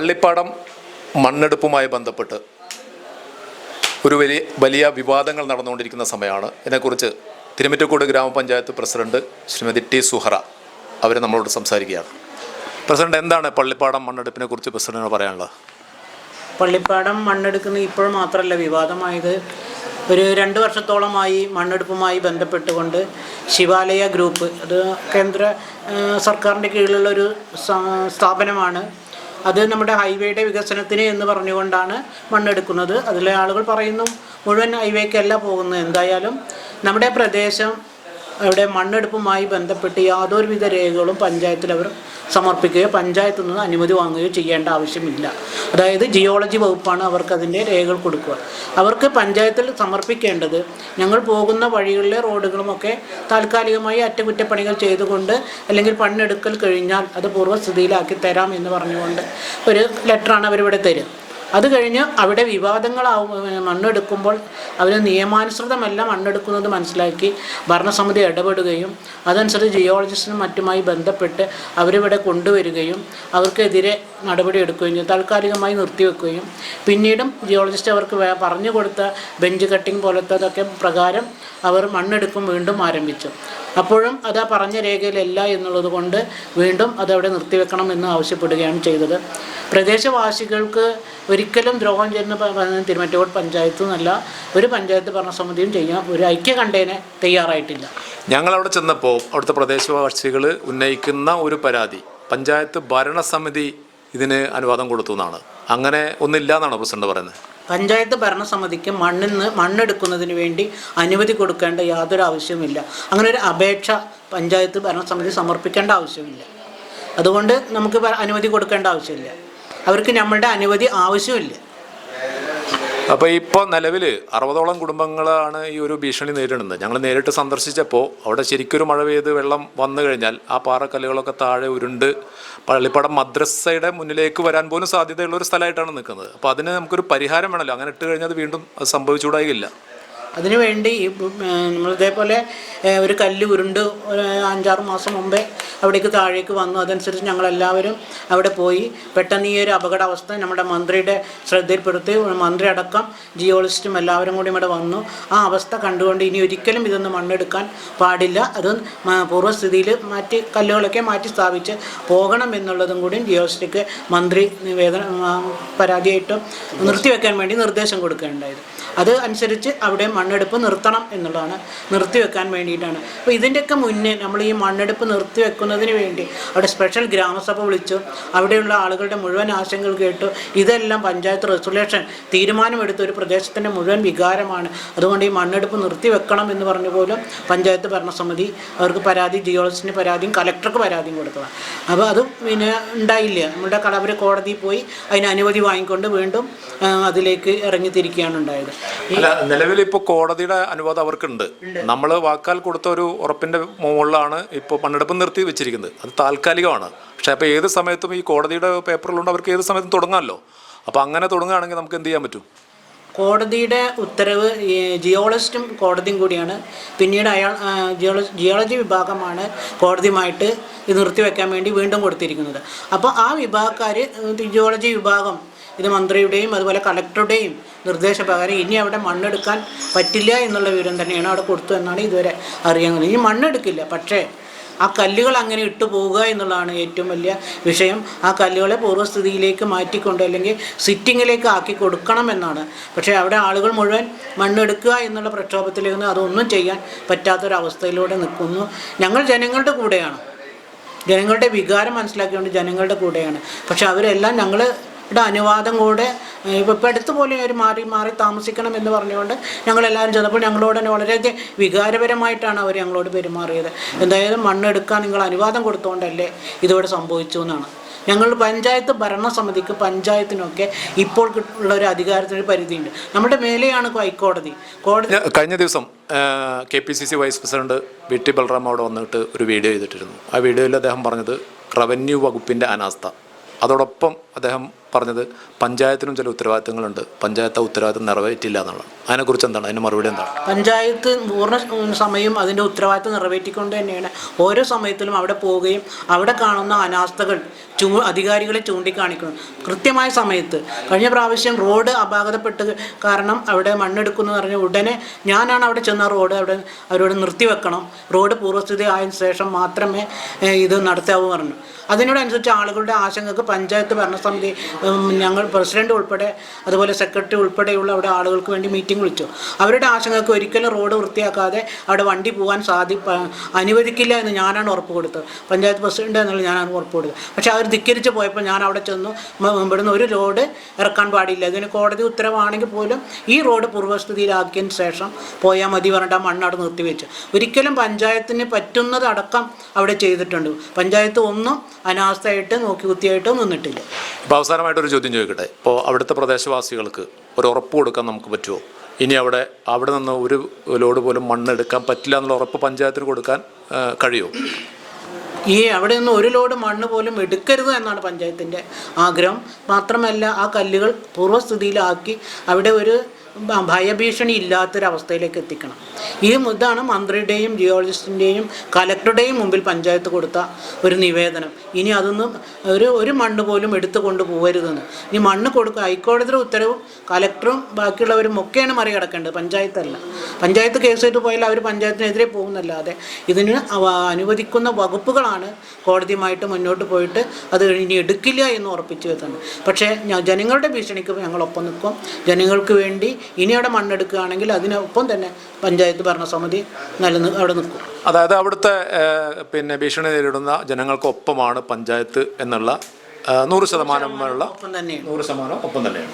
പള്ളിപ്പാടം മണ്ണെടുപ്പുമായി ബന്ധപ്പെട്ട് ഒരു വലിയ വലിയ വിവാദങ്ങൾ നടന്നുകൊണ്ടിരിക്കുന്ന സമയമാണ്. ഇതിനെക്കുറിച്ച് തിരുമിറ്റക്കോട് ഗ്രാമപഞ്ചായത്ത് പ്രസിഡന്റ് ശ്രീമതി ടി സുഹറ അവർ നമ്മളോട് സംസാരിക്കുകയാണ്. പ്രസിഡന്റ് എന്താണ് പള്ളിപ്പാടം മണ്ണെടുപ്പിനെ കുറിച്ച് പ്രസിഡന്റിന് പറയാനുള്ളത്? പള്ളിപ്പാടം മണ്ണെടുക്കുന്ന ഇപ്പോൾ മാത്രമല്ല വിവാദമായത്. ഒരു രണ്ട് വർഷത്തോളമായി മണ്ണെടുപ്പുമായി ബന്ധപ്പെട്ടുകൊണ്ട് ശിവാലയ ഗ്രൂപ്പ് അത് കേന്ദ്ര സർക്കാരിന്റെ കീഴിലുള്ള ഒരു സ്ഥാപനമാണ്. അത് നമ്മുടെ ഹൈവേയുടെ വികസനത്തിന് എന്ന് പറഞ്ഞുകൊണ്ടാണ് മണ്ണെടുക്കുന്നത്. അതിലെ ആളുകൾ പറയുന്നു മുഴുവൻ ഹൈവേക്കല്ല പോകുന്നത്. എന്തായാലും നമ്മുടെ പ്രദേശം അവിടെ മണ്ണെടുപ്പുമായി ബന്ധപ്പെട്ട് യാതൊരുവിധ രേഖകളും പഞ്ചായത്തിൽ അവർ സമർപ്പിക്കുകയോ പഞ്ചായത്തിൽ നിന്ന് അനുമതി വാങ്ങുകയോ ചെയ്യേണ്ട ആവശ്യമില്ല. അതായത് ജിയോളജി വകുപ്പാണ് അവർക്ക് അതിന്റെ രേഖകൾ കൊടുക്കുക. അവർക്ക് പഞ്ചായത്തിൽ സമർപ്പിക്കേണ്ടത് ഞങ്ങൾ പോകുന്ന വഴികളിലെ റോഡുകളുമൊക്കെ താൽക്കാലികമായി അറ്റകുറ്റപ്പണികൾ ചെയ്തുകൊണ്ട് അല്ലെങ്കിൽ പണ്ണെടുക്കൽ കഴിഞ്ഞാൽ അത് പൂർവസ്ഥിതിയിലാക്കി തരാം എന്ന് പറഞ്ഞുകൊണ്ട് ഒരു ലെറ്ററാണ് അവരിവിടെ തരിക. അത് കഴിഞ്ഞ് അവിടെ വിവാദങ്ങളാവും മണ്ണെടുക്കുമ്പോൾ അവർ നിയമാനുസൃതമല്ല മണ്ണെടുക്കുന്നത് മനസ്സിലാക്കി ഭരണസമിതി ഇടപെടുകയും അതനുസരിച്ച് ജിയോളജിസ്റ്റിനും മറ്റുമായി ബന്ധപ്പെട്ട് അവരിവിടെ കൊണ്ടുവരികയും അവർക്കെതിരെ നടപടി എടുക്കുകയും ചെയ്യും താൽക്കാലികമായി നിർത്തിവെക്കുകയും പിന്നീടും ജിയോളജിസ്റ്റ് അവർക്ക് പറഞ്ഞു കൊടുത്ത ബെഞ്ച് കട്ടിംഗ് പോലത്തതൊക്കെ പ്രകാരം അവർ മണ്ണെടുക്കും വീണ്ടും ആരംഭിച്ചു. അപ്പോഴും അത് ആ പറഞ്ഞ രേഖയിലല്ല എന്നുള്ളത് കൊണ്ട് വീണ്ടും അതവിടെ നിർത്തിവെക്കണം എന്ന് ആവശ്യപ്പെടുകയാണ് ചെയ്തത്. പ്രദേശവാസികൾക്ക് ഒരിക്കലും ദ്രോഹം ചെയ്യുന്ന തിരുമറ്റോട് പഞ്ചായത്തു എന്നല്ല ഒരു പഞ്ചായത്ത് ഭരണസമിതിയും ചെയ്യാം. ഒരു ഐക്യ കണ്ടേനെ തയ്യാറായിട്ടില്ല. ഞങ്ങൾ അവിടെ ചെന്നപ്പോൾ അവിടുത്തെ പ്രദേശവാസികൾ ഉന്നയിക്കുന്ന ഒരു പരാതി പഞ്ചായത്ത് ഭരണസമിതി ഇതിന് അനുവാദം കൊടുത്തു എന്നാണ്. അങ്ങനെ ഒന്നില്ല എന്നാണ് പ്രസിഡന്റ് പറയുന്നത്? പഞ്ചായത്ത് ഭരണസമിതിക്ക് മണ്ണിൽ നിന്ന് മണ്ണെടുക്കുന്നതിന് വേണ്ടി അനുമതി കൊടുക്കേണ്ട യാതൊരു ആവശ്യവുമില്ല. അങ്ങനെ ഒരു അപേക്ഷ പഞ്ചായത്ത് ഭരണസമിതി സമർപ്പിക്കേണ്ട ആവശ്യമില്ല അതുകൊണ്ട് നമുക്ക് അനുമതി കൊടുക്കേണ്ട ആവശ്യമില്ല. അവർക്ക് നമ്മളുടെ അനുമതി ആവശ്യമില്ല അപ്പോൾ ഇപ്പോൾ നിലവിൽ അറുപതോളം കുടുംബങ്ങളാണ് ഈ ഒരു ഭീഷണി നേരിടുന്നത്. ഞങ്ങൾ നേരിട്ട് സന്ദർശിച്ചപ്പോൾ അവിടെ ശരിക്കൊരു മഴ പെയ്ത് വെള്ളം വന്നു കഴിഞ്ഞാൽ ആ പാറക്കല്ലുകളൊക്കെ താഴെ ഉരുണ്ട് പള്ളിപ്പടം മദ്രസയുടെ മുന്നിലേക്ക് വരാൻ പോലും സാധ്യതയുള്ള ഒരു സ്ഥലമായിട്ടാണ് നിൽക്കുന്നത്. അപ്പോൾ അതിന് നമുക്കൊരു പരിഹാരം വേണമല്ലോ. അങ്ങനെ ഇട്ട് കഴിഞ്ഞാൽ അത് വീണ്ടും അത് സംഭവിച്ചുകൂടായില്ല. അതിനുവേണ്ടി നമ്മൾ ഇതേപോലെ ഒരു കല്ല് ഉരുണ്ട് ഒരു അഞ്ചാറ് മാസം മുമ്പേ അവിടേക്ക് താഴേക്ക് വന്നു. അതനുസരിച്ച് ഞങ്ങളെല്ലാവരും അവിടെ പോയി. പെട്ടെന്ന് ഈ ഒരു അപകടാവസ്ഥ നമ്മുടെ മന്ത്രിയുടെ ശ്രദ്ധയിൽപ്പെടുത്തി. മന്ത്രി അടക്കം ജിയോളജിസ്റ്റും എല്ലാവരും കൂടി ഇവിടെ വന്നു. ആ അവസ്ഥ കണ്ടുകൊണ്ട് ഇനി ഒരിക്കലും ഇതൊന്നും മണ്ണെടുക്കാൻ പാടില്ല. അത് പൂർവസ്ഥിതിയിൽ മാറ്റി കല്ലുകളൊക്കെ മാറ്റി സ്ഥാപിച്ച് പോകണം എന്നുള്ളതും കൂടി ജിയോളജിസ്റ്റിക്ക് മന്ത്രി നിവേദന പരാതിയായിട്ടും നിർത്തിവെക്കാൻ വേണ്ടി നിർദ്ദേശം കൊടുക്കുകയുണ്ടായത് അത് അനുസരിച്ച് അവിടെ മണ്ണെടുപ്പ് നിർത്തണം എന്നുള്ളതാണ് നിർത്തിവെക്കാൻ വേണ്ടിയിട്ടാണ്. അപ്പോൾ ഇതിന്റെയൊക്കെ മുന്നേ നമ്മൾ ഈ മണ്ണെടുപ്പ് നിർത്തിവെക്കുന്നതിന് വേണ്ടി. അവിടെ സ്പെഷ്യൽ ഗ്രാമസഭ വിളിച്ചു. അവിടെയുള്ള ആളുകളുടെ മുഴുവൻ ആശങ്കകൾ കേട്ടു. ഇതെല്ലാം പഞ്ചായത്ത് റെസൊല്യൂഷൻ തീരുമാനമെടുത്ത ഒരു പ്രദേശത്തിന്റെ മുഴുവൻ വികാരമാണ്. അതുകൊണ്ട് ഈ മണ്ണെടുപ്പ് നിർത്തിവെക്കണം എന്ന് പറഞ്ഞു പോലും പഞ്ചായത്ത് ഭരണസമിതി അവർക്ക് പരാതി ജിയോളജിസ്റ്റിന് പരാതിയും കലക്ടർക്ക് പരാതിയും കൊടുത്തതാണ്. അപ്പോൾ അത് പിന്നെ ഉണ്ടായില്ല. നമ്മളുടെ കളവർ കോടതിയിൽ പോയി അതിന് അനുമതി വാങ്ങിക്കൊണ്ട് വീണ്ടും അതിലേക്ക് ഇറങ്ങി തിരിക്കുകയാണ് ഉണ്ടായത് നിലവിൽ ഇപ്പോൾ കോടതിയുടെ അനുവാദം അവർക്കുണ്ട്. നമ്മൾ വാക്കാൽ കൊടുത്ത ഒരു ഉറപ്പിന്റെ മുകളിലാണ് ഇപ്പോൾ മണ്ണെടുപ്പ് നിർത്തി വെച്ചിരിക്കുന്നത് അത് താൽക്കാലികമാണ്. പക്ഷേ അപ്പോൾ ഏത് സമയത്തും ഈ കോടതിയുടെ പേപ്പറിലുണ്ട് അവർക്ക് ഏത് സമയത്തും തുടങ്ങാമല്ലോ. അപ്പോൾ അങ്ങനെ തുടങ്ങുകയാണെങ്കിൽ നമുക്ക് എന്ത് ചെയ്യാൻ പറ്റും? കോടതിയുടെ ഉത്തരവ് ജിയോളജിസ്റ്റും കോടതിയും കൂടിയാണ്. പിന്നീട് അയാൾ ജിയോളജി ജിയോളജി വിഭാഗമാണ് കോടതിയുമായിട്ട് ഇത് നിർത്തിവെക്കാൻ വേണ്ടി വീണ്ടും കൊടുത്തിരിക്കുന്നത്. അപ്പോൾ ആ വിഭാഗക്കാർ ജിയോളജി വിഭാഗം ഇത് മന്ത്രിയുടെയും അതുപോലെ കളക്ടറുടെയും നിർദ്ദേശപ്രകാരം ഇനി അവിടെ മണ്ണെടുക്കാൻ പറ്റില്ല എന്നുള്ള വിവരം തന്നെയാണ് അവിടെ കൊടുത്തു എന്നാണ് ഇതുവരെ അറിയാൻ. ഇനി മണ്ണെടുക്കില്ല. പക്ഷേ ആ കല്ലുകൾ അങ്ങനെ ഇട്ടു പോവുക എന്നുള്ളതാണ് ഏറ്റവും വലിയ വിഷയം. ആ കല്ലുകളെ പൂർവസ്ഥിതിയിലേക്ക് മാറ്റിക്കൊണ്ട് അല്ലെങ്കിൽ സിറ്റിങ്ങിലേക്ക് ആക്കി കൊടുക്കണം എന്നാണ്. പക്ഷേ അവിടെ ആളുകൾ മുഴുവൻ മണ്ണെടുക്കുക എന്നുള്ള പ്രക്ഷോഭത്തിലേക്ക് അതൊന്നും ചെയ്യാൻ പറ്റാത്തൊരവസ്ഥയിലൂടെ നിൽക്കുന്നു. ഞങ്ങൾ ജനങ്ങളുടെ കൂടെയാണ്. ജനങ്ങളുടെ വികാരം മനസ്സിലാക്കിക്കൊണ്ട് ജനങ്ങളുടെ കൂടെയാണ്. പക്ഷേ അവരെല്ലാം ഞങ്ങളുടെ അനുവാദം കൂടെ ഇപ്പോൾ അടുത്ത് പോലെ ഒരു മാറി മാറി താമസിക്കണം എന്ന് പറഞ്ഞുകൊണ്ട് ഞങ്ങളെല്ലാവരും ചെന്നപ്പോൾ ഞങ്ങളോട് തന്നെ വളരെയധികം വികാരപരമായിട്ടാണ് അവർ ഞങ്ങളോട് പെരുമാറിയത്. എന്തായാലും മണ്ണെടുക്കാൻ നിങ്ങൾ അനുവാദം കൊടുത്തുകൊണ്ടല്ലേ ഇതോടെ സംഭവിച്ചു എന്നാണ്. ഞങ്ങൾ പഞ്ചായത്ത് ഭരണസമിതിക്ക് പഞ്ചായത്തിനൊക്കെ ഇപ്പോൾ ഉള്ള ഒരു അധികാരത്തിനൊരു പരിധിയുണ്ട്. നമ്മുടെ മേലെയാണ് ഹൈക്കോടതി. കോടതി കഴിഞ്ഞ ദിവസം K P C C vice president V T Balram അവിടെ വന്നിട്ട് ഒരു വീഡിയോ ചെയ്തിട്ടിരുന്നു. ആ വീഡിയോയിൽ അദ്ദേഹം പറഞ്ഞത് റവന്യൂ വകുപ്പിന്റെ അനാസ്ഥ. അതോടൊപ്പം അദ്ദേഹം പറഞ്ഞത് പഞ്ചായത്തിനും ചില ഉത്തരവാദിത്തങ്ങളുണ്ട്. പഞ്ചായത്ത് ആ ഉത്തരവാദിത്തം നിറവേറ്റില്ല എന്നുള്ളതാണ് അതിനെക്കുറിച്ച് എന്താണ്? അതിന് മറുപടി എന്താണ്? പഞ്ചായത്ത് പൂർണ സമയം അതിന്റെ ഉത്തരവാദിത്വം നിറവേറ്റിക്കൊണ്ട് തന്നെയാണ്. ഓരോ സമയത്തിലും അവിടെ പോവുകയും അവിടെ കാണുന്ന അനാസ്ഥകൾ ചൂ അധികാരികളെ ചൂണ്ടിക്കാണിക്കണം കൃത്യമായ സമയത്ത്. കഴിഞ്ഞ പ്രാവശ്യം റോഡ് അപാകതപ്പെട്ട് കാരണം അവിടെ മണ്ണെടുക്കുന്നു പറഞ്ഞ ഉടനെ ഞാനാണ് അവിടെ ചെന്ന റോഡ് അവിടെ അവരോട് നിർത്തിവെക്കണം. റോഡ് പൂർവസ്ഥിതി ആയതിനു ശേഷം മാത്രമേ ഇത് നടത്താവൂ പറഞ്ഞു. അതിനോടനുസരിച്ച് ആളുകളുടെ ആശങ്കക്ക് പഞ്ചായത്ത് ഭരണസമിതി ഞങ്ങൾ പ്രസിഡന്റ് ഉൾപ്പെടെ അതുപോലെ സെക്രട്ടറി ഉൾപ്പെടെയുള്ള അവിടെ ആളുകൾക്ക് വേണ്ടി മീറ്റിംഗ് വിളിച്ചു. അവരുടെ ആശങ്കക്ക് ഒരിക്കലും റോഡ് വൃത്തിയാക്കാതെ അവിടെ വണ്ടി പോകാൻ സാധി അനുവദിക്കില്ല എന്ന് ഞാനാണ് ഉറപ്പ് കൊടുത്തത്. പഞ്ചായത്ത് പ്രസിഡന്റ് എന്നുള്ള ഞാനാണ് ഉറപ്പ് കൊടുത്തത്. പക്ഷേ അവർ ധിക്കരിച്ച് പോയപ്പോൾ ഞാൻ അവിടെ ചെന്നു. ഇവിടുന്ന് ഒരു റോഡ് ഇറക്കാൻ പാടില്ല. ഇതിന് കോടതി ഉത്തരവാണെങ്കിൽ പോലും ഈ റോഡ് പൂർവസ്ഥിതിയിലാക്കിയതിന് ശേഷം പോയാൽ മതി പറഞ്ഞിട്ട് ആ മണ്ണവിടെ നിർത്തിവെച്ചു. ഒരിക്കലും പഞ്ചായത്തിന് പറ്റുന്നത് അടക്കം അവിടെ ചെയ്തിട്ടുണ്ട്. പഞ്ചായത്ത് ഒന്നും അനാസ്ഥയായിട്ട് നോക്കി കുത്തിയായിട്ടോ നിന്നിട്ടില്ല. ഇപ്പോൾ അവസാനമായിട്ടൊരു ചോദ്യം ചോദിക്കട്ടെ? ഇപ്പോൾ അവിടുത്തെ പ്രദേശവാസികൾക്ക് ഒരു ഉറപ്പ് കൊടുക്കാൻ നമുക്ക് പറ്റുമോ ഇനി അവിടെ അവിടെ നിന്ന് ഒരു ലോഡ് പോലും മണ്ണ് എടുക്കാൻ പറ്റില്ല എന്നുള്ള ഉറപ്പ് പഞ്ചായത്തിന് കൊടുക്കാൻ കഴിയുമോ? ഈ അവിടെ നിന്ന് ഒരു ലോഡ് മണ്ണ് പോലും എടുക്കരുത് എന്നാണ് പഞ്ചായത്തിന്റെ ആഗ്രഹം. മാത്രമല്ല ആ കല്ലുകൾ പൂർവസ്ഥിതിയിലാക്കി അവിടെ ഒരു ഭയഭീഷണി ഇല്ലാത്തൊരവസ്ഥയിലേക്ക് എത്തിക്കണം. ഈ ഇതാണ് മന്ത്രിയുടെയും ജിയോളജിസ്റ്റിന്റെയും കലക്ടറുടെയും മുമ്പിൽ പഞ്ചായത്ത് കൊടുത്ത ഒരു നിവേദനം. ഇനി അതൊന്നും ഒരു ഒരു മണ്ണ് പോലും എടുത്തു കൊണ്ട് പോകരുതെന്ന്. ഇനി മണ്ണ് കൊടുക്കുക ഹൈക്കോടതിയുടെ ഉത്തരവും കലക്ടറും ബാക്കിയുള്ളവരും ഒക്കെയാണ് മറികടക്കേണ്ടത്. പഞ്ചായത്തല്ല. പഞ്ചായത്ത് കേസായിട്ട് പോയാൽ അവർ പഞ്ചായത്തിനെതിരെ പോകുന്നല്ലാതെ ഇതിന് അനുവദിക്കുന്ന വകുപ്പുകളാണ് കോടതിയുമായിട്ട് മുന്നോട്ട് പോയിട്ട് അത് ഇനി എടുക്കില്ല എന്ന് ഉറപ്പിച്ചു വരുന്നത് പക്ഷേ ജനങ്ങളുടെ ഭീഷണിക്ക് ഞങ്ങളൊപ്പം നിൽക്കും. ജനങ്ങൾക്ക് വേണ്ടി ഇനി അവിടെ മണ്ണെടുക്കുകയാണെങ്കിൽ അതിനൊപ്പം തന്നെ പഞ്ചായത്ത് ഭരണസമിതി നിലനിന്ന് അവിടെ നിൽക്കും. അതായത് അവിടുത്തെ പിന്നെ ഭീഷണി നേരിടുന്ന ജനങ്ങൾക്കൊപ്പമാണ് പഞ്ചായത്ത് എന്നുള്ള നൂറ് ശതമാനമുള്ള ഒപ്പം തന്നെയാണ്. നൂറ് ശതമാനം ഒപ്പം തന്നെയാണ്.